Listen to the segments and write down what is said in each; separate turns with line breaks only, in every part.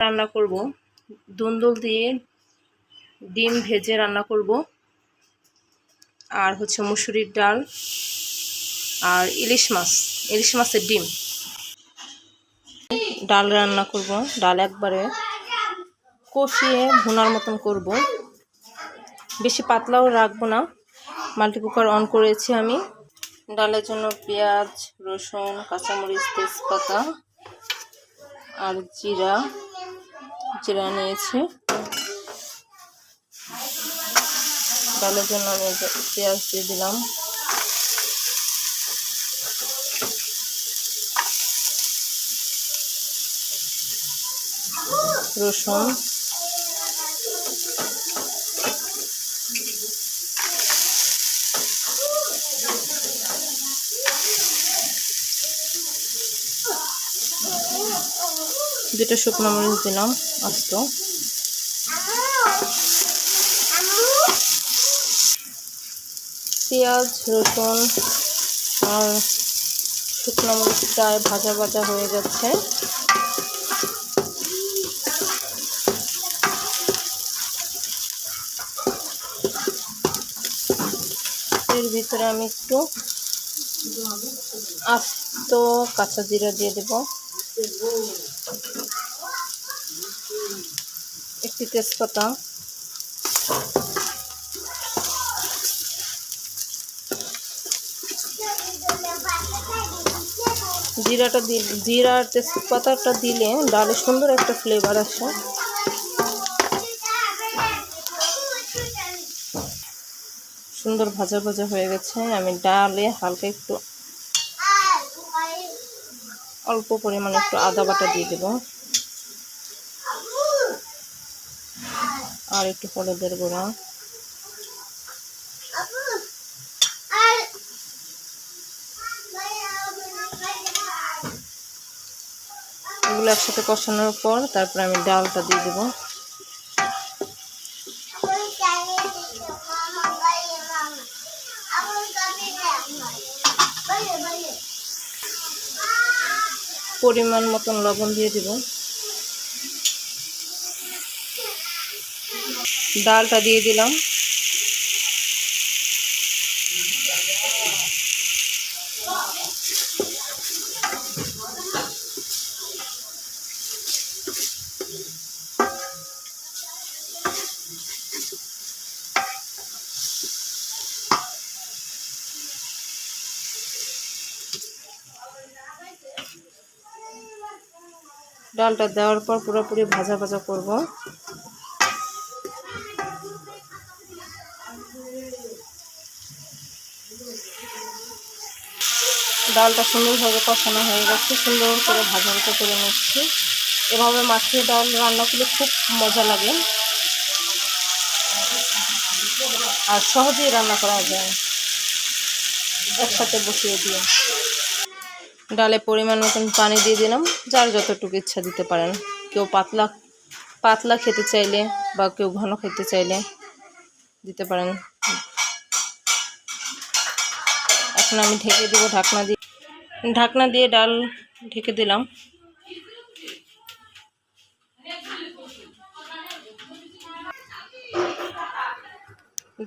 রান্না করব। দুন্দুল দিয়ে ডিম ভেজে রান্না করব। আর হচ্ছে মুসুরির ডাল আর ইলিশ মাছ, ইলিশ মাছের ডিম। ডাল রান্না করব, ডাল একবারে কষিয়ে ভুনার মতন করব। বেশি পাতলাও রাখব না, মাল্টি কুকার অন করেছি আমি। ডালের জন্য পেঁয়াজ, রসুন, কাঁচামরিচ, তেজপাতা আর জিরা। জিরা নিয়েছি ডালের জন্য আমি পেঁয়াজ দিয়ে দিলাম। রসুন। দুটো শুকনো মরিচ দিলাম, আস্ত। পেঁয়াজ, রসুন আর শুকনো মরিচটায় ভাজা ভাজা হয়ে যাচ্ছে। এর ভিতরে আমি একটু আস্ত কাঁচা জিরা দিয়ে দেব। একটি তেজপাতা। জিরাটা দিল, জিরা আর তেজপাতাটা দিলে ডালে সুন্দর একটা ফ্লেভার আসে। সুন্দর ভাজা ভাজা হয়ে গেছে। আমি ডালে হালকা একটু অল্প পরিমাণে একটু আদা বাটা দিয়ে দেব। আর একটু হলুদের গুঁড়া। এগুলো একসাথে কষানোর পর তারপরে আমি ডালটা দিয়ে দেবো। পরিমাণ মতন লবণ দিয়ে দিব। ডালটা দিয়ে দিলাম। ডালটা দেওয়ার পর পুরোপুরি ভাজা ভাজা করব। ডালটা সুন্দরভাবে কষানো হয়ে গেছে, সুন্দর করে ভাজা ভাজা করে নিচ্ছি। এভাবে মাছের ডাল রান্না করলে খুব মজা লাগে। আর সহজেই রান্না করা যায়। একসাথে বসিয়ে দিয়ে। ডালে পরিমাণ মতন পানি দিয়ে দিলাম, যার যতটুকু ইচ্ছা দিতে পারেন। কেউ পাতলা পাতলা খেতে চাইলে বা কেউ ঘন খেতে চাইলে দিতে পারেন। এখন আমি ঢেকে দিব ঢাকনা দিয়ে। ঢাকনা দিয়ে ডাল ঢেকে দিলাম।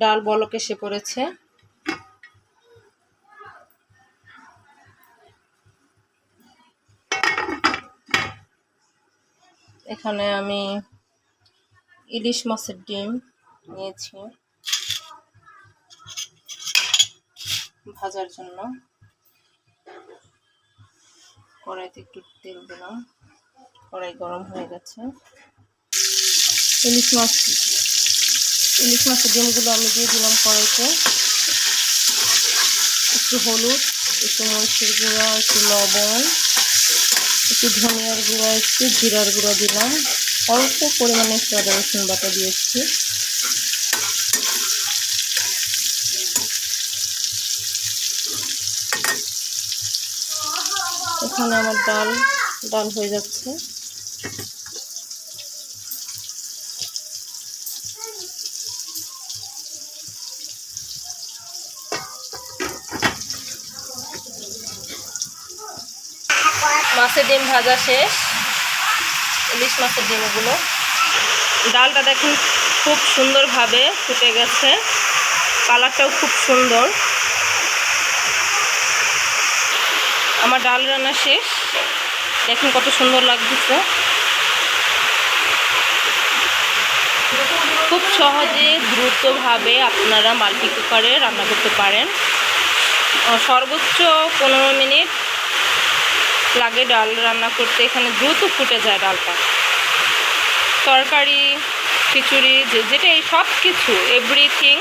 ডাল বলক এসে পড়েছে। এখানে আমি ইলিশ মাছের ডিম নিয়েছি ভাজার জন্য। কড়াইতে একটু তেল দিলাম। কড়াই গরম হয়ে গেছে। ইলিশ মাছ, ইলিশ মাছের ডিমগুলো আমি দিয়ে দিলাম কড়াইতে। একটু হলুদ, একটু মরিচের গুঁড়া, একটু লবণ, একটু ধনিয়ার গুঁড়া, একটু জিরার গুঁড়া দিলাম। অল্প পরিমাণে একটু আদা রসুন বাটা দিয়েছি। এখানে আমার ডাল ডাল হয়ে যাচ্ছে। মাছের ডিম ভাজা শেষ। ইলিশ মাছের ডিম ডিমগুলো ডালটা দেখুন খুব সুন্দরভাবে ফুটে গেছে। কালারটাও খুব সুন্দর। আমার ডাল রান্না শেষ। দেখুন কত সুন্দর লাগতেছে। খুব সহজে দ্রুতভাবে আপনারা মাল্টি কুকারে রান্না করতে পারেন। সর্বোচ্চ পনেরো মিনিট লাগে ডাল রান্না করতে। এখানে দ্রুত ফুটে যায় ডালটা। তরকারি খিচুড়ি, যে এই সব কিছু এভরিথিং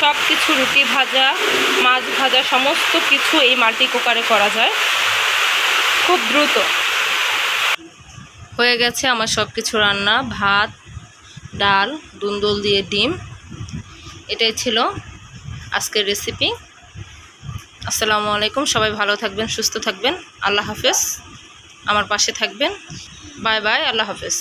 সব কিছু, রুটি ভাজা, মাছ ভাজা, সমস্ত কিছু এই মাল্টি কুকারে করা যায়। খুব দ্রুত। হয়ে গেছে আমার সব কিছু রান্না, ভাত, ডাল, দুন্দল দিয়ে ডিম। এটাই ছিল আজকের রেসিপি আসসালামু আলাইকুম, সবাই ভালো থাকবেন, সুস্থ থাকবেন। আল্লাহ হাফেজ। আমার পাশে থাকবেন। বাই বাই, আল্লাহ হাফেজ।